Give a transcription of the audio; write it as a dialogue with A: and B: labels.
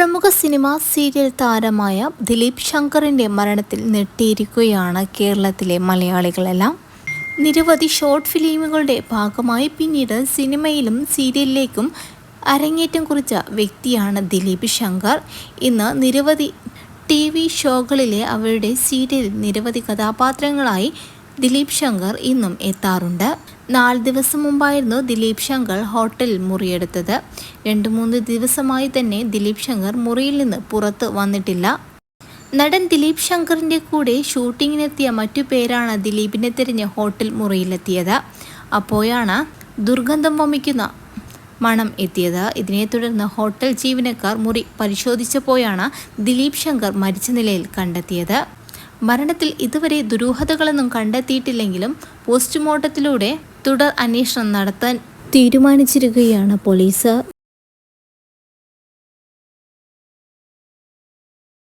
A: പ്രമുഖ cinema serial താരമായ ദിലീപ് ശങ്കറിന്റെ മരണത്തിൽ നെട്ടിയിരിക്കുകയാണ് കേരളത്തിലെ മലയാളികളെല്ലാം. നിരവധി ഷോർട്ട് ഫിലിമുകളുടെ ഭാഗമായി പിന്നീട് സിനിമയിലും സീരിയലിലേക്കും അരങ്ങേറ്റം കുറിച്ച വ്യക്തിയാണ് ദിലീപ് ശങ്കർ. ഇന്ന് നിരവധി ടി വി ഷോകളിലെ അവരുടെ സീരിയൽ നിരവധി കഥാപാത്രങ്ങളായി ദിലീപ് ശങ്കർ ഇന്നും എത്താറുണ്ട്. നാല് ദിവസം മുമ്പായിരുന്നു ദിലീപ് ശങ്കർ ഹോട്ടൽ മുറിയെടുത്തത്. രണ്ട് മൂന്ന് ദിവസമായി തന്നെ ദിലീപ് ശങ്കർ മുറിയിൽ നിന്ന് പുറത്ത് വന്നിട്ടില്ല. നടൻ ദിലീപ് ശങ്കറിന്റെ കൂടെ ഷൂട്ടിങ്ങിനെത്തിയ മറ്റു പേരാണ് ദിലീപിനെ തിരഞ്ഞ് ഹോട്ടൽ മുറിയിലെത്തിയത്. അപ്പോഴാണ് ദുർഗന്ധം വമിക്കുന്ന മണം എത്തിയത്. ഇതിനെ തുടർന്ന് ഹോട്ടൽ ജീവനക്കാർ മുറി പരിശോധിച്ചപ്പോഴാണ് ദിലീപ് ശങ്കർ മരിച്ച നിലയിൽ കണ്ടെത്തിയത്. മരണത്തിൽ ഇതുവരെ ദുരൂഹതകളൊന്നും കണ്ടെത്തിയിട്ടില്ലെങ്കിലും പോസ്റ്റ്മോർട്ടത്തിലൂടെ തുടർ അന്വേഷണം നടത്താൻ തീരുമാനിച്ചിരിക്കുകയാണ് പോലീസ്.